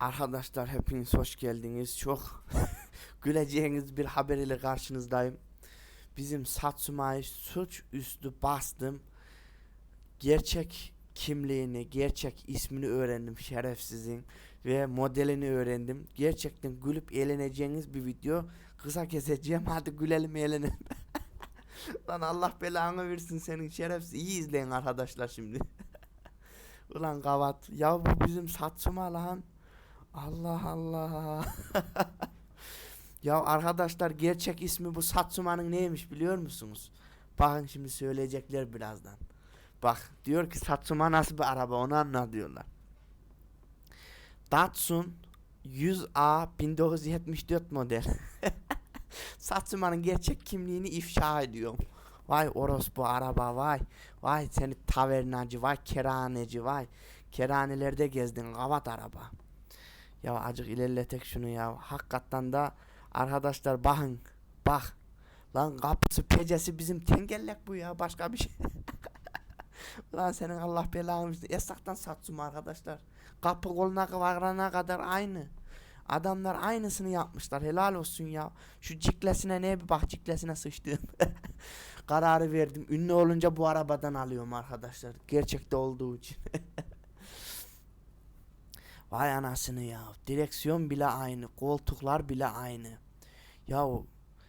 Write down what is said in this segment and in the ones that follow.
Arkadaşlar hepiniz hoş geldiniz. Çok güleceğiniz bir haber ile karşınızdayım. Bizim Satsuma'yı suç üstü bastım. Gerçek kimliğini, gerçek ismini öğrendim şerefsizin ve modelini öğrendim. Gerçekten gülüp eğleneceğiniz bir video. Kısa keseceğim hadi gülelim eğlenelim. Lan Allah belanı versin senin şerefsiz. İyi izleyin arkadaşlar şimdi. Ulan kavat. Ya bu bizim Satsuma lan. Allah Allah. ya arkadaşlar gerçek ismi bu Satsuma'nın neymiş biliyor musunuz? Bakın şimdi söyleyecekler birazdan. Bak diyor ki Satsuma nasıl bir araba onu anla diyorlar. Datsun 100A 1974 model. Satsuma'nın gerçek kimliğini ifşa ediyorum. Vay orospu araba vay. Vay seni tavernacı vay keraneci vay. Keranelerde gezdin kavat araba. Ya acık ilerletek şunu ya. Hakikaten da arkadaşlar bakın. Bak. Lan kapısı pecesi bizim tengellek bu ya. Başka bir şey. Lan senin Allah belanı. Esaktan satsum arkadaşlar. Kapı koluna varana kadar aynı. Adamlar aynısını yapmışlar. Helal olsun ya. Şu ciklesine ne bir bak ciklesine sıçtım. Kararı verdim. Ünlü olunca bu arabadan alıyorum arkadaşlar. Gerçekte olduğu için. Vay anasını ya. Direksiyon bile aynı. Koltuklar bile aynı. Yahu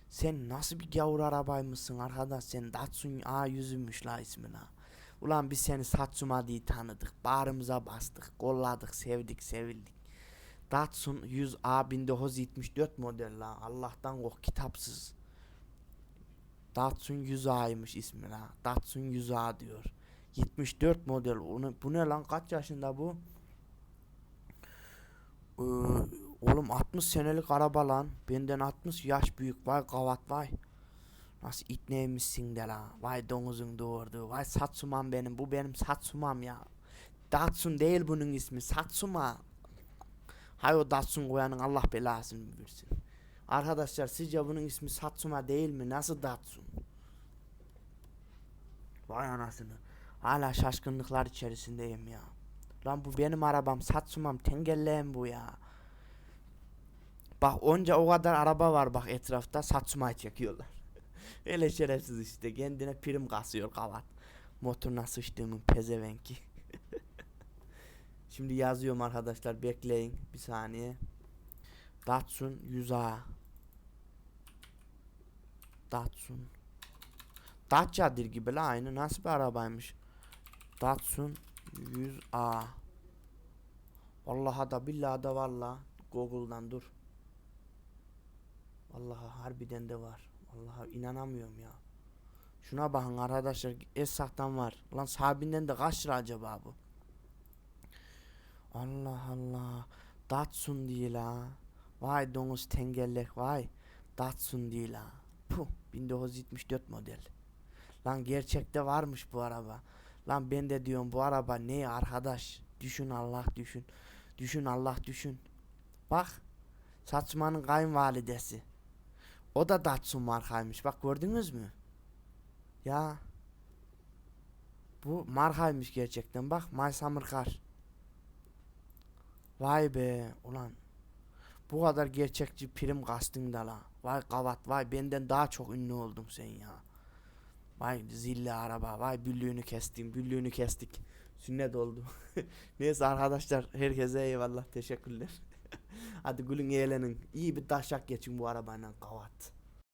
sen nasıl bir gavur arabaymışsın arkadaş sen Datsun A100'ümüş la ismi la. Ulan biz seni Satsuma diye tanıdık. Bağrımıza bastık. Kolladık. Sevdik. Sevildik. Datsun 100A 1974 model la. Allah'tan kork kitapsız. Datsun 100A'ymış ismi la. Datsun 100A diyor. 74 model. Onu, bu ne lan kaç yaşında bu? Ee, oğlum 60 senelik araba lan. Benden 60 yaş büyük. Vay kavat vay. Nasıl it neymişsin de la. Vay domuzun doğurdu. Vay Satsuma'm benim. Bu benim Satsuma'm ya. Datsun değil bunun ismi. Satsuma. Hay o Datsun koyanın Allah belasını versin. Arkadaşlar sizce bunun ismi Satsuma değil mi? Nasıl Datsun? Vay anasını. Hala şaşkınlıklar içerisindeyim ya. Lan bu benim arabam Satsuma'm tengelleğim bu ya. Bak onca o kadar araba var bak etrafta Satsuma'yı çekiyorlar. Öyle şerefsiz işte kendine prim kasıyor kavat. Motoruna sıçtığımın pezevenki. Şimdi yazıyorum arkadaşlar bekleyin bir saniye. Datsun 100A Datsun Dacia'dır gibi la aynı nasıl bir arabaymış Datsun 100A Vallahi da billahi da valla Google'dan dur. Vallahi harbiden de var. Vallahi inanamıyorum ya. Şuna bakın arkadaşlar Esak'tan var. Lan sahibinden de kaç lira acaba bu? Allah Allah. Datsun değil ha. Vay domuz tengellek vay. Datsun değil ha. Puh 1974 model. Lan gerçekte varmış bu araba Lan ben de diyorum bu araba ne arkadaş? Düşün Allah düşün. Düşün Allah düşün. Bak Satsuma'nın kayınvalidesi. O da Datsun markaymış. Bak gördünüz mü? Ya. Bu markaymış gerçekten. Bak My Summer Car. Vay be ulan. Bu kadar gerçekçi prim kastın da la. Vay kavat vay. Benden daha çok ünlü oldun sen ya. Vay zilli araba vay büllüğünü kestim büllüğünü kestik. Sünnet oldu. Neyse arkadaşlar herkese eyvallah teşekkürler. Hadi gülün eğlenin. İyi bir taşak geçin bu arabayla kavat.